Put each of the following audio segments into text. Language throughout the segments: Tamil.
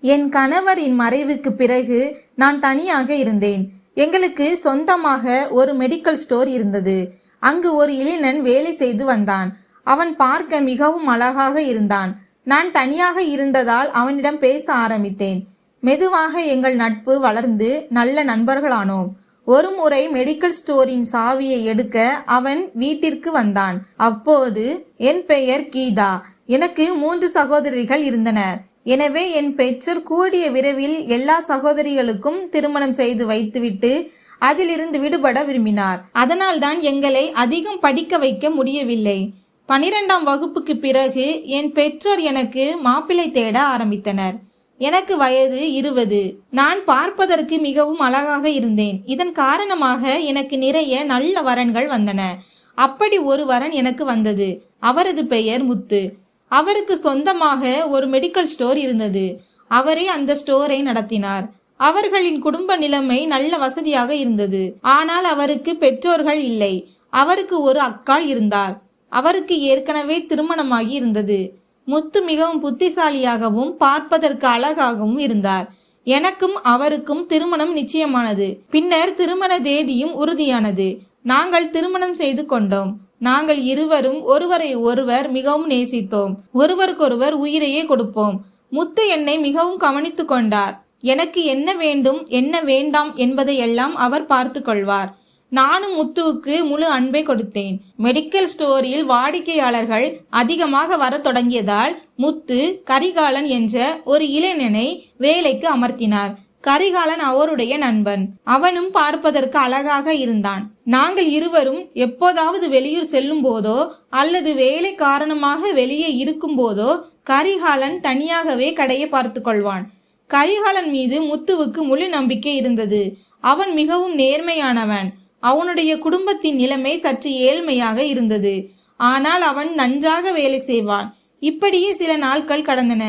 என் கணவரின் மறைவுக்கு பிறகு நான் தனியாக இருந்தேன். எங்களுக்கு சொந்தமாக ஒரு மெடிக்கல் ஸ்டோர் இருந்தது. அங்கு ஒரு இளைஞன் வேலை செய்து வந்தான். அவன் பார்க்க மிகவும் அழகாக இருந்தான். நான் தனியாக இருந்ததால் அவனிடம் பேச ஆரம்பித்தேன். மெதுவாக எங்கள் நட்பு வளர்ந்து நல்ல நண்பர்களானோம். ஒரு முறை மெடிக்கல் ஸ்டோரின் சாவியை எடுக்க அவன் வீட்டிற்கு வந்தான். அப்போது என் பெயர் கீதா. எனக்கு மூன்று சகோதரிகள் இருந்தனர். எனவே என் பெற்றோர் கூடிய விரைவில் எல்லா சகோதரிகளுக்கும் திருமணம் செய்து வைத்துவிட்டு அதிலிருந்து விடுபட விரும்பினார். அதனால்தான் எங்களை அதிகம் படிக்க வைக்க முடியவில்லை. பனிரெண்டாம் வகுப்புக்கு பிறகு என் பெற்றோர் எனக்கு மாப்பிள்ளை தேட ஆரம்பித்தனர். எனக்கு வயது இருபது. நான் பார்ப்பதற்கு மிகவும் அழகாக இருந்தேன். இதன் காரணமாக எனக்கு நிறைய நல்ல வரன்கள் வந்தன. அப்படி ஒரு வரன் எனக்கு வந்தது. அவரது பெயர் முத்து. அவருக்கு சொந்தமாக ஒரு மெடிக்கல் ஸ்டோர் இருந்தது. அவரே அந்த ஸ்டோரை நடத்தினார். அவர்களின் குடும்ப நிலைமை நல்ல வசதியாக இருந்தது. ஆனால் அவருக்கு பெற்றோர்கள் இல்லை. அவருக்கு ஒரு அக்காள் இருந்தார். அவருக்கு ஏற்கனவே திருமணமாகி இருந்தது. முத்து மிகவும் புத்திசாலியாகவும் பார்ப்பதற்கு அழகாகவும் இருந்தார். எனக்கும் அவருக்கும் திருமணம் நிச்சயமானது. பின்னர் திருமண தேதியும் உறுதியானது. நாங்கள் திருமணம் செய்து கொண்டோம். நாங்கள் இருவரும் ஒருவரை ஒருவர் மிகவும் நேசித்தோம். ஒருவருக்கொருவர் உயிரையே கொடுப்போம். முத்து என்னை மிகவும் கவனித்து கொண்டார். எனக்கு என்ன வேண்டும் என்ன வேண்டாம் என்பதையெல்லாம் அவர் பார்த்து கொள்வார். நானும் முத்துவுக்கு முழு அன்பை கொடுத்தேன். மெடிக்கல் ஸ்டோரில் வாடிக்கையாளர்கள் அதிகமாக வர தொடங்கியதால் முத்து கரிகாலன் என்ற ஒரு இளைஞனை வேலைக்கு அமர்த்தினார். கரிகாலன் அவருடைய நண்பன். அவனும் பார்ப்பதற்கு அழகாக இருந்தான். நாங்கள் இருவரும் எப்போதாவது வெளியூர் செல்லும் போதோ அல்லது வேலை காரணமாக வெளியே இருக்கும் போதோ கரிகாலன் தனியாகவே கடையை பார்த்து கொள்வான். கரிகாலன் மீது முத்துவுக்கு முழு நம்பிக்கை இருந்தது. அவன் மிகவும் நேர்மையானவன். அவனுடைய குடும்பத்தின் நிலைமை சற்று ஏழ்மையாக இருந்தது. ஆனால் அவன் நன்றாக வேலை செய்வான். இப்படியே சில நாட்கள் கடந்தன.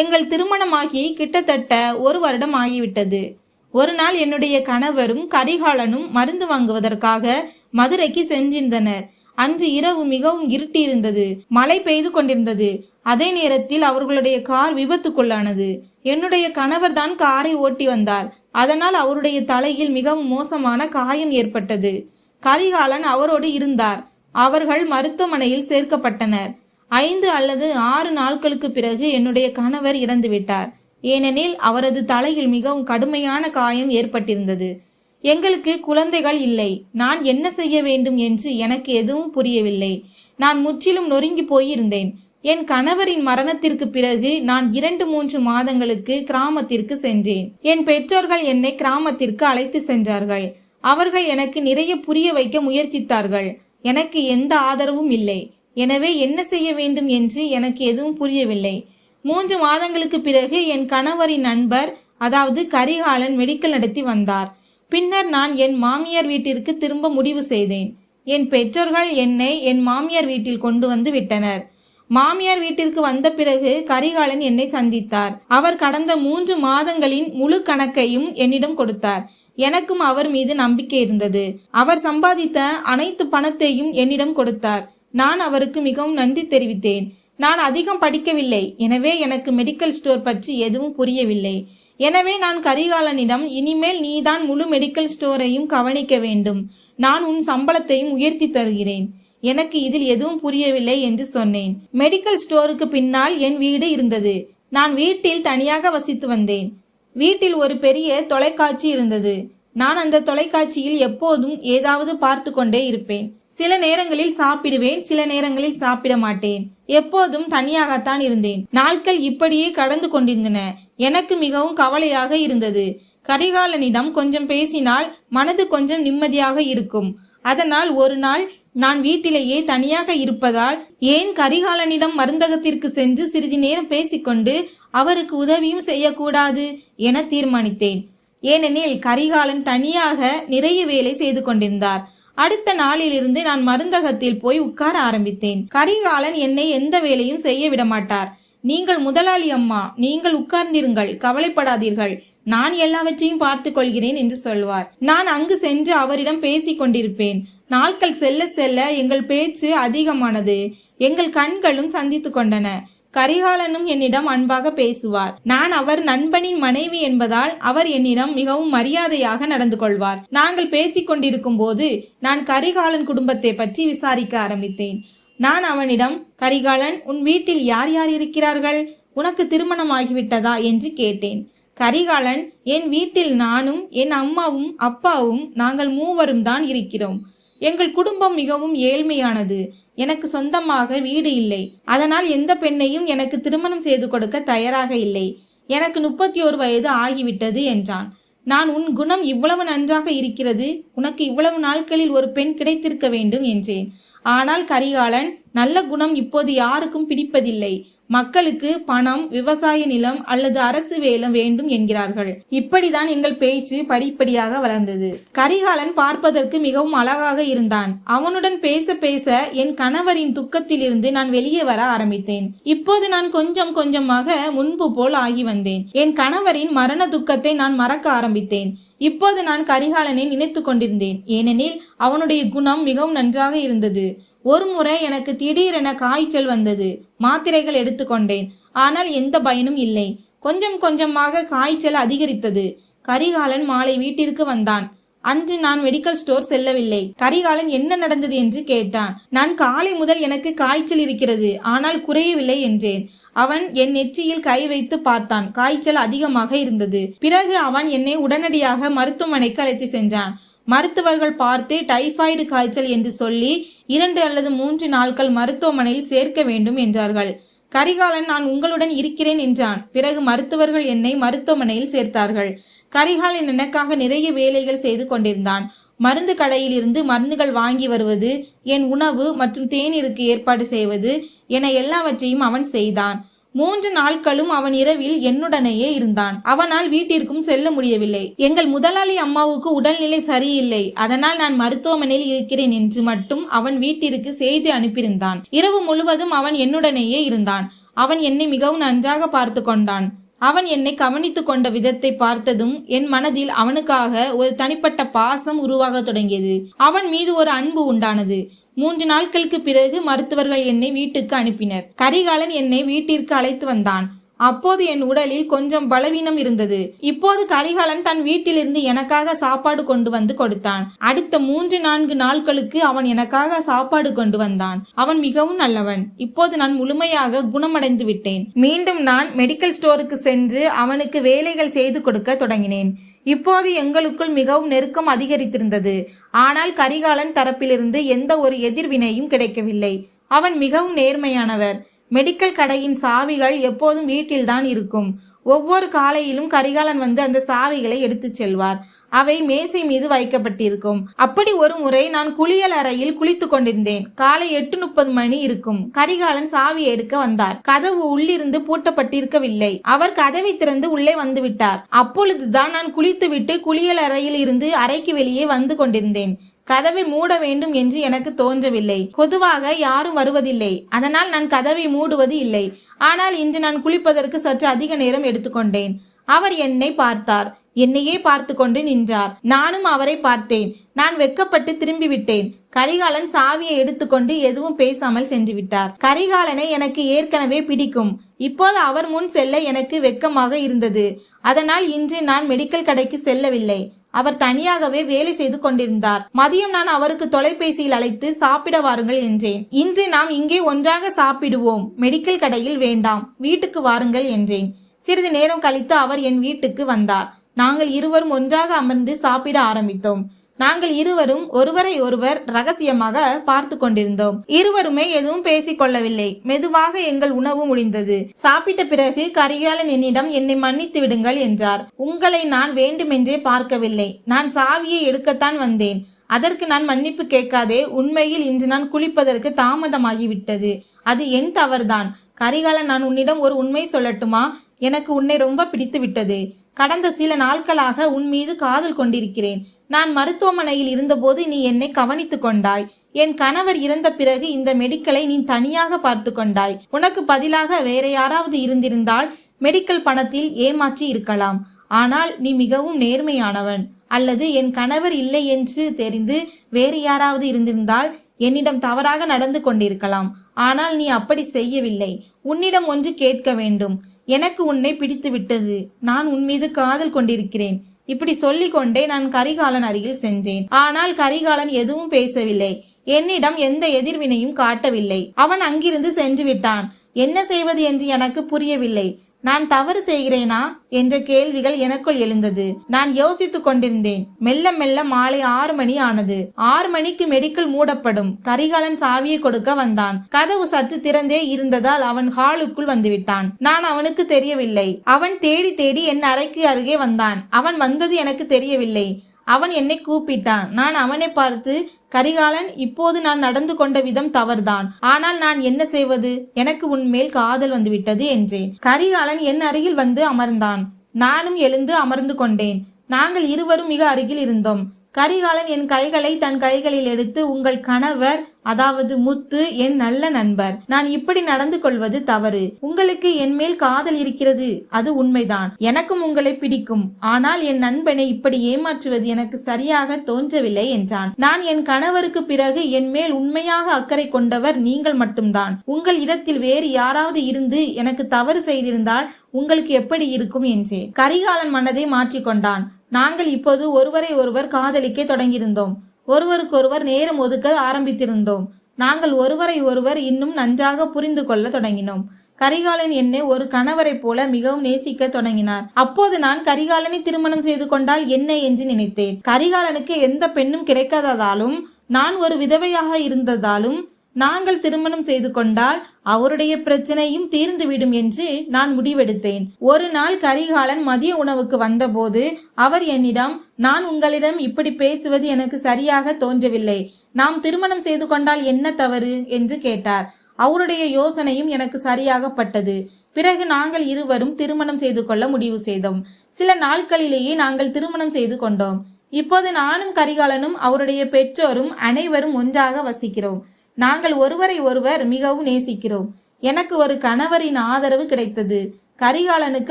எங்கள் திருமணமாகி கிட்டத்தட்ட ஒரு வருடம் ஆகிவிட்டது. ஒரு நாள் என்னுடைய கணவரும் கரிகாலனும் மருந்து வாங்குவதற்காக மதுரைக்கு சென்றிருந்தனர். அன்று இரவு மிகவும் இருட்டியிருந்தது. மழை பெய்து கொண்டிருந்தது. அதே நேரத்தில் அவர்களுடைய கார் விபத்துக்குள்ளானது. என்னுடைய கணவர் தான் காரை ஓட்டி வந்தார். அதனால் அவருடைய தலையில் மிகவும் மோசமான காயம் ஏற்பட்டது. கரிகாலன் அவரோடு இருந்தார். அவர்கள் மருத்துவமனையில் சேர்க்கப்பட்டனர். ஐந்து அல்லது ஆறு நாட்களுக்கு பிறகு என்னுடைய கணவர் இறந்துவிட்டார். ஏனெனில் அவரது தலையில் மிகவும் கடுமையான காயம் ஏற்பட்டிருந்தது. எங்களுக்கு குழந்தைகள் இல்லை. நான் என்ன செய்ய வேண்டும் என்று எனக்கு எதுவும் புரியவில்லை. நான் முற்றிலும் நொறுங்கி போயிருந்தேன். என் கணவரின் மரணத்திற்கு பிறகு நான் இரண்டு மூன்று மாதங்களுக்கு கிராமத்திற்கு சென்றேன். என் பெற்றோர்கள் என்னை கிராமத்திற்கு அழைத்து சென்றார்கள். அவர்கள் எனக்கு நிறைய புரிய வைக்க முயற்சித்தார்கள். எனக்கு எந்த ஆதரவும் இல்லை. எனவே என்ன செய்ய வேண்டும் என்று எனக்கு எதுவும் புரியவில்லை. மூன்று மாதங்களுக்கு பிறகு என் கணவரின் நண்பர் அதாவது கரிகாலன் மெடிக்கல் நடத்தி வந்தார். பின்னர் நான் என் மாமியார் வீட்டிற்கு திரும்ப முடிவு செய்தேன். என் பெற்றோர்கள் என்னை என் மாமியார் வீட்டில் கொண்டு வந்து விட்டனர். மாமியார் வீட்டிற்கு வந்த பிறகு கரிகாலன் என்னை சந்தித்தார். அவர் கடந்த மூன்று மாதங்களின் முழு கணக்கையும் என்னிடம் கொடுத்தார். எனக்கும் அவர் மீது நம்பிக்கை இருந்தது. அவர் சம்பாதித்த அனைத்து பணத்தையும் என்னிடம் கொடுத்தார். நான் அவருக்கு மிகவும் நன்றி தெரிவித்தேன். நான் அதிகம் படிக்கவில்லை. எனவே எனக்கு மெடிக்கல் ஸ்டோர் பற்றி எதுவும் புரியவில்லை. எனவே நான் கரிகாலனிடம் இனிமேல் நீதான் முழு மெடிக்கல் ஸ்டோரையும் கவனிக்க வேண்டும். நான் உன் சம்பளத்தையும் உயர்த்தி தருகிறேன். எனக்கு இதில் எதுவும் புரியவில்லை என்று சொன்னேன். மெடிக்கல் ஸ்டோருக்கு பின்னால் என் வீடு இருந்தது. நான் வீட்டில் தனியாக வசித்து வந்தேன். வீட்டில் ஒரு பெரிய தொலைக்காட்சி இருந்தது. நான் அந்த தொலைக்காட்சியில் எப்போதும் ஏதாவது பார்த்து கொண்டே இருப்பேன். சில நேரங்களில் சாப்பிடுவேன் சில நேரங்களில் சாப்பிட மாட்டேன். எப்போதும் தனியாகத்தான் இருந்தேன். நாட்கள் இப்படியே கடந்து கொண்டிருந்தன. எனக்கு மிகவும் கவலையாக இருந்தது. கரிகாலனிடம் கொஞ்சம் பேசினால் மனது கொஞ்சம் நிம்மதியாக இருக்கும். அதனால் ஒரு நாள் நான் வீட்டிலேயே தனியாக இருப்பதால் ஏன் கரிகாலனிடம் மருந்தகத்திற்கு சென்று சிறிது நேரம் பேசிக்கொண்டு அவருக்கு உதவியும் செய்யக்கூடாது என தீர்மானித்தேன். ஏனெனில் கரிகாலன் தனியாக நிறைய வேலை செய்து கொண்டிருந்தார். அடுத்த நாளிலிருந்து நான் மருந்தகத்தில் போய் உட்கார ஆரம்பித்தேன். கரிகாலன் என்னை எந்த வேலையும் செய்ய விடமாட்டார். நீங்கள் முதலாளி அம்மா நீங்கள் உட்கார்ந்திருங்கள் கவலைப்படாதீர்கள். நான் எல்லாவற்றையும் பார்த்து கொள்கிறேன் என்று சொல்வார். நான் அங்கு சென்று அவரிடம் பேசிக் கொண்டிருப்பேன். நாட்கள் செல்ல செல்ல எங்கள் பேச்சு அதிகமானது. எங்கள் கண்களும் சந்தித்து கொண்டன. கரிகாலனும் என்னிடம் அன்பாக பேசுவார். நான் அவர் நண்பனின் மனைவி என்பதால் அவர் என்னிடம் மிகவும் மரியாதையாக நடந்து கொள்வார். நாங்கள் பேசிக் கொண்டிருக்கும் போது நான் கரிகாலன் குடும்பத்தை பற்றி விசாரிக்க ஆரம்பித்தேன். நான் அவனிடம் கரிகாலன் உன் வீட்டில் யார் யார் இருக்கிறார்கள்? உனக்கு திருமணமாகிவிட்டதா? என்று கேட்டேன். கரிகாலன் என் வீட்டில் நானும் என் அம்மாவும் அப்பாவும் நாங்கள் மூவரும் தான் இருக்கிறோம். எங்கள் குடும்பம் மிகவும் ஏழ்மையானது. எனக்கு சொந்தமாக வீடு இல்லை. அதனால் எந்த பெண்ணையும் எனக்கு திருமணம் செய்து கொடுக்க தயாராக இல்லை. எனக்கு முப்பத்தி ஒரு வயது ஆகிவிட்டது என்றான். நான் உன் குணம் இவ்வளவு நன்றாக இருக்கிறது. உனக்கு இவ்வளவு நாட்களில் ஒரு பெண் கிடைத்திருக்க வேண்டும் என்றேன். ஆனால் கரிகாலன் நல்ல குணம் இப்போது யாருக்கும் பிடிப்பதில்லை. மக்களுக்கு பணம் விவசாய நிலம் அல்லது அரசு வேலை வேண்டும் என்கிறார்கள். இப்படிதான் எங்கள் பேச்சு படிப்படியாக வளர்ந்தது. கரிகாலன் பார்ப்பதற்கு மிகவும் அழகாக இருந்தான். அவனுடன் பேச பேச என் கணவரின் துக்கத்திலிருந்து நான் வெளியே வர ஆரம்பித்தேன். இப்போது நான் கொஞ்சம் கொஞ்சமாக முன்பு போல் ஆகி வந்தேன். என் கணவரின் மரண துக்கத்தை நான் மறக்க ஆரம்பித்தேன். இப்போது நான் கரிகாலனை நினைத்து கொண்டிருந்தேன். ஏனெனில் அவனுடைய குணம் மிகவும் நன்றாக இருந்தது. ஒரு முறை எனக்கு திடீரென காய்ச்சல் வந்தது. மாத்திரைகள் எடுத்துக்கொண்டேன் ஆனால் எந்த பயனும் இல்லை. கொஞ்சம் கொஞ்சமாக காய்ச்சல் அதிகரித்தது. கரிகாலன் மாலை வீட்டிற்கு வந்தான். அன்று நான் மெடிக்கல் ஸ்டோர் செல்லவில்லை. கரிகாலன் என்ன நடந்தது என்று கேட்டான். நான் காலை முதல் எனக்கு காய்ச்சல் இருக்கிறது. ஆனால் குறையவில்லை என்றேன். அவன் என் நெற்றியில் கை வைத்து பார்த்தான். காய்ச்சல் அதிகமாக இருந்தது. பிறகு அவன் என்னை உடனடியாக மருத்துவமனைக்கு அழைத்து சென்றான். மருத்துவர்கள் பார்த்து டைஃபாய்டு காய்ச்சல் என்று சொல்லி இரண்டு அல்லது மூன்று நாட்கள் மருத்துவமனையில் சேர்க்க வேண்டும் என்றார்கள். கரிகாலன் நான் உங்களுடன் இருக்கிறேன் என்றான். பிறகு மருத்துவர்கள் என்னை மருத்துவமனையில் சேர்த்தார்கள். கரிகாலன் எனக்காக நிறைய வேலைகள் செய்து கொண்டிருந்தான். மருந்து கடையில் இருந்து மருந்துகள் வாங்கி வருவது என் உணவு மற்றும் தேநீருக்கு ஏற்பாடு செய்வது என எல்லாவற்றையும் அவன் செய்தான். மூன்று நாட்களும் அவன் இரவில் என்னுடனேயே இருந்தான். அவனால் வீட்டிற்கும் செல்ல முடியவில்லை. எங்கள் முதலாளி அம்மாவுக்கு உடல்நிலை சரியில்லை. அதனால் நான் மருத்துவமனையில் இருக்கிறேன் என்று மட்டும் அவன் வீட்டிற்கு செய்தி அனுப்பியிருந்தான். இரவு முழுவதும் அவன் என்னுடனேயே இருந்தான். அவன் என்னை மிகவும் நன்றாக பார்த்து கொண்டான். அவன் என்னை கவனித்துக் கொண்ட விதத்தை பார்த்ததும் என் மனதில் அவனுக்காக ஒரு தனிப்பட்ட பாசம் உருவாக தொடங்கியது. அவன் மீது ஒரு அன்பு உண்டானது. மூன்று நாட்களுக்கு பிறகு மருத்துவர்கள் என்னை வீட்டுக்கு அனுப்பினர். கரிகாலன் என்னை வீட்டிற்கு அழைத்து வந்தான். அப்போது என் உடலில் கொஞ்சம் பலவீனம் இருந்தது. இப்போது கரிகாலன் தன் வீட்டிலிருந்து எனக்காக சாப்பாடு கொண்டு வந்து கொடுத்தான். அடுத்த மூன்று நான்கு நாட்களுக்கு அவன் எனக்காக சாப்பாடு கொண்டு வந்தான். அவன் மிகவும் நல்லவன். இப்போது நான் முழுமையாக குணமடைந்து விட்டேன் மீண்டும் நான் மெடிக்கல் ஸ்டோருக்கு சென்று அவனுக்கு வேலைகள் செய்து கொடுக்க தொடங்கினேன். இப்போது எங்களுக்குள் மிகவும் நெருக்கம் அதிகரித்திருந்தது. ஆனால் கரிகாலன் தரப்பிலிருந்து எந்த ஒரு எதிர்வினையும் கிடைக்கவில்லை. அவன் மிகவும் நேர்மையானவர். மெடிக்கல் கடையின் சாவிகள் எப்போதும் வீட்டில்தான் இருக்கும். ஒவ்வொரு காலையிலும் கரிகாலன் வந்து அந்த சாவிகளை எடுத்துச் செல்வார். அவை மேசை மீது வைக்கப்பட்டிருக்கும். அப்படி ஒரு முறை நான் குளியல் அறையில் குளித்துக் கொண்டிருந்தேன். காலை எட்டு முப்பது மணி இருக்கும். கரிகாலன் சாவி எடுக்க வந்தார். கதவு உள்ளிருந்து பூட்டப்பட்டிருக்கவில்லை. அவர் கதவை திறந்து உள்ளே வந்துவிட்டார் அப்பொழுதுதான் நான் குளித்துவிட்டு குளியல் அறையில் இருந்து அறைக்கு வெளியே வந்து கொண்டிருந்தேன். கதவை மூட வேண்டும் என்று எனக்கு தோன்றவில்லை. பொதுவாக யாரும் வருவதில்லை. அதனால் நான் கதவை மூடுவது இல்லை. ஆனால் இன்று நான் குளிப்பதற்கு சற்று அதிக நேரம் எடுத்துக்கொண்டேன் அவர் என்னை பார்த்தார். என்னையே பார்த்து கொண்டு நின்றார். நானும் அவரை பார்த்தேன். நான் வெக்கப்பட்டு திரும்பிவிட்டேன். கரிகாலன் சாவியை எடுத்துக்கொண்டு எதுவும் பேசாமல் சென்றுவிட்டார். கரிகாலனை எனக்கு ஏற்கனவே பிடிக்கும். இப்போது அவர் முன் செல்ல எனக்கு வெக்கமாக இருந்தது. அதனால் இன்று நான் மெடிக்கல் கடைக்கு செல்லவில்லை. அவர் தனியாகவே வேலை செய்து கொண்டிருந்தார். மதியம் நான் அவருக்கு தொலைபேசியில் அழைத்து சாப்பிட வாருங்கள் என்றேன். இன்று நாம் இங்கே ஒன்றாக சாப்பிடுவோம். மெடிக்கல் கடையில் வேண்டாம். வீட்டுக்கு வாருங்கள் என்றேன். சிறிது நேரம் கழித்து அவர் என் வீட்டுக்கு வந்தார். நாங்கள் இருவரும் ஒன்றாக அமர்ந்து சாப்பிட ஆரம்பித்தோம். நாங்கள் இருவரும் ஒருவரை ஒருவர் ரகசியமாக பார்த்து கொண்டிருந்தோம். இருவருமே எதுவும் பேசிக் கொள்ளவில்லை. மெதுவாக எங்கள் உணவு முடிந்தது. சாப்பிட்ட பிறகு கரிகாலன் என்னிடம் என்னை மன்னித்து விடுங்கள் என்றார். உங்களை நான் வேண்டுமென்றே பார்க்கவில்லை. நான் சாவியை எடுக்கத்தான் வந்தேன். அதற்கு நான் மன்னிப்பு கேட்காதே. உண்மையில் இன்று நான் குளிப்பதற்கு தாமதமாகிவிட்டது. அது என் தவறுதான். கரிகாலன் நான் உன்னிடம் ஒரு உண்மை சொல்லட்டுமா? எனக்கு உன்னை ரொம்ப பிடித்து விட்டது கடந்த சில நாட்களாக உன் மீது காதல் கொண்டிருக்கிறேன். நான் மருத்துவமனையில் இருந்தபோது நீ என்னை கவனித்துக் கொண்டாய். என் கணவர் இறந்த பிறகு இந்த மெடிக்கலை நீ தனியாக பார்த்து கொண்டாய். உனக்கு பதிலாக வேற யாராவது இருந்திருந்தால் மெடிக்கல் பணத்தில் ஏமாற்றி இருக்கலாம். ஆனால் நீ மிகவும் நேர்மையானவன். அல்லது என் கணவர் இல்லை என்று தெரிந்து வேறு யாராவது இருந்திருந்தால் என்னிடம் தவறாக நடந்து கொண்டிருக்கலாம். ஆனால் நீ அப்படி செய்யவில்லை. உன்னிடம் ஒன்று கேட்க வேண்டும். எனக்கு உன்னை பிடித்து விட்டது. நான் உன் மீது காதல் கொண்டிருக்கிறேன். இப்படி சொல்லிக்கொண்டே நான் கரிகாலன் அருகில் சென்றேன். ஆனால் கரிகாலன் எதுவும் பேசவில்லை. என்னிடம் எந்த எதிர்வினையும் காட்டவில்லை. அவன் அங்கிருந்து சென்று விட்டான். என்ன செய்வது என்று எனக்கு புரியவில்லை. நான் தவறு செய்கிறேனா? என்ற கேள்விகள் எனக்குள் எழுந்தது. நான் யோசித்துக் கொண்டிருந்தேன். மெல்ல மெல்ல மாலை ஆறு மணி ஆனது. ஆறு மணிக்கு மெடிக்கல் மூடப்படும். கரிகாலன் சாவியை கொடுக்க வந்தான். கதவு சற்று திறந்தே இருந்ததால் அவன் ஹாலுக்குள் வந்துவிட்டான். நான் அவனுக்கு தெரியவில்லை. அவன் தேடி தேடி என் அறைக்கு அருகே வந்தான். அவன் வந்தது எனக்கு தெரியவில்லை. அவன் என்னை கூப்பிட்டான். நான் அவனை பார்த்து கரிகாலன் இப்போது நான் நடந்து கொண்ட விதம் தவறுதான். ஆனால் நான் என்ன செய்வது? எனக்கு உன்மேல் காதல் வந்துவிட்டது என்றேன். கரிகாலன் என் அருகில் வந்து அமர்ந்தான். நானும் எழுந்து அமர்ந்து கொண்டேன். நாங்கள் இருவரும் மிக அருகில் இருந்தோம். கரிகாலன் என் கைகளை தன் கைகளில் எடுத்து உங்கள் கணவர் அதாவது முத்து என் நல்ல நண்பர். நான் இப்படி நடந்து கொள்வது தவறு. உங்களுக்கு என் மேல் காதல் இருக்கிறது. அது உண்மைதான். எனக்கும் உங்களை பிடிக்கும். ஆனால் என் நண்பனை இப்படி ஏமாற்றுவது எனக்கு சரியாக தோன்றவில்லை என்றான். நான் என் கணவருக்கு பிறகு என் மேல் உண்மையாக அக்கறை கொண்டவர் நீங்கள் மட்டும்தான். உங்கள் இடத்தில் வேறு யாராவது இருந்து எனக்கு தவறு செய்திருந்தால் உங்களுக்கு எப்படி இருக்கும்? என்றே கரிகாலன் மனதை மாற்றிக்கொண்டான். நாங்கள் இப்போது ஒருவரை ஒருவர் காதலிக்க தொடங்கியிருந்தோம். ஒருவருக்கொருவர் நேரம் ஒதுக்க ஆரம்பித்திருந்தோம். நாங்கள் ஒருவரை ஒருவர் இன்னும் நன்றாக புரிந்து கொள்ள தொடங்கினோம். கரிகாலன் என்னை ஒரு கணவரைப் போல மிகவும் நேசிக்க தொடங்கினார். அப்போது நான் கரிகாலனை திருமணம் செய்து கொண்டால் என்ன என்று நினைத்தேன். கரிகாலனுக்கு எந்த பெண்ணும் கிடைக்காததாலும் நான் ஒரு விதவையாக இருந்ததாலும் நாங்கள் திருமணம் செய்து கொண்டால் அவருடைய பிரச்சனையும் தீர்ந்துவிடும் என்று நான் முடிவெடுத்தேன். ஒரு நாள் கரிகாலன் மதிய உணவுக்கு வந்தபோது அவர் என்னிடம் நான் உங்களிடம் இப்படி பேசுவது எனக்கு சரியாக தோன்றவில்லை. நாம் திருமணம் செய்து கொண்டால் என்ன தவறு? என்று கேட்டார். அவருடைய யோசனையும் எனக்கு சரியாகப்பட்டது. பிறகு நாங்கள் இருவரும் திருமணம் செய்து கொள்ள முடிவு செய்தோம். சில நாட்களிலேயே நாங்கள் திருமணம் செய்து கொண்டோம். இப்போது நானும் கரிகாலனும் அவருடைய பெற்றோரும் அனைவரும் ஒன்றாக வசிக்கிறோம். நாங்கள் ஒருவரை ஒருவர் மிகவும் நேசிக்கிறோம். எனக்கு ஒரு கணவரின் ஆதரவு கிடைத்தது. கரிகாலனுக்கு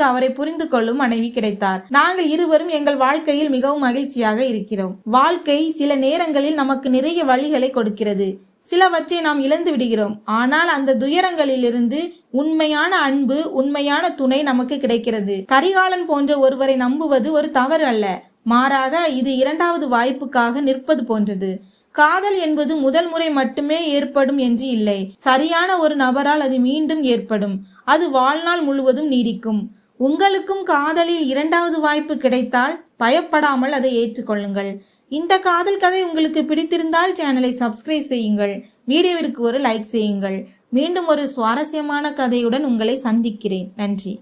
அவரை புரிந்து கொள்ளும் மனைவி கிடைத்தார். நாங்கள் இருவரும் எங்கள் வாழ்க்கையில் மிகவும் மகிழ்ச்சியாக இருக்கிறோம். வாழ்க்கை சில நேரங்களில் நமக்கு நிறைய வழிகளை கொடுக்கிறது. சிலவற்றை நாம் இழந்து விடுகிறோம். ஆனால் அந்த துயரங்களிலிருந்து உண்மையான அன்பு உண்மையான துணை நமக்கு கிடைக்கிறது. கரிகாலன் போன்ற ஒருவரை நம்புவது ஒரு தவறு அல்ல. மாறாக இது இரண்டாவது வாய்ப்புக்காக நிற்பது போன்றது. காதல் என்பது முதல் முறை மட்டுமே ஏற்படும் என்று இல்லை. சரியான ஒரு நபரால் அது மீண்டும் ஏற்படும். அது வாழ்நாள் முழுவதும் நீடிக்கும். உங்களுக்கும் காதலில் இரண்டாவது வாய்ப்பு கிடைத்தால் பயப்படாமல் அதை ஏற்றுக்கொள்ளுங்கள். இந்த காதல் கதை உங்களுக்கு பிடித்திருந்தால் சேனலை சப்ஸ்கிரைப் செய்யுங்கள். வீடியோவிற்கு ஒரு லைக் செய்யுங்கள். மீண்டும் ஒரு சுவாரஸ்யமான கதையுடன் உங்களை சந்திக்கிறேன். நன்றி.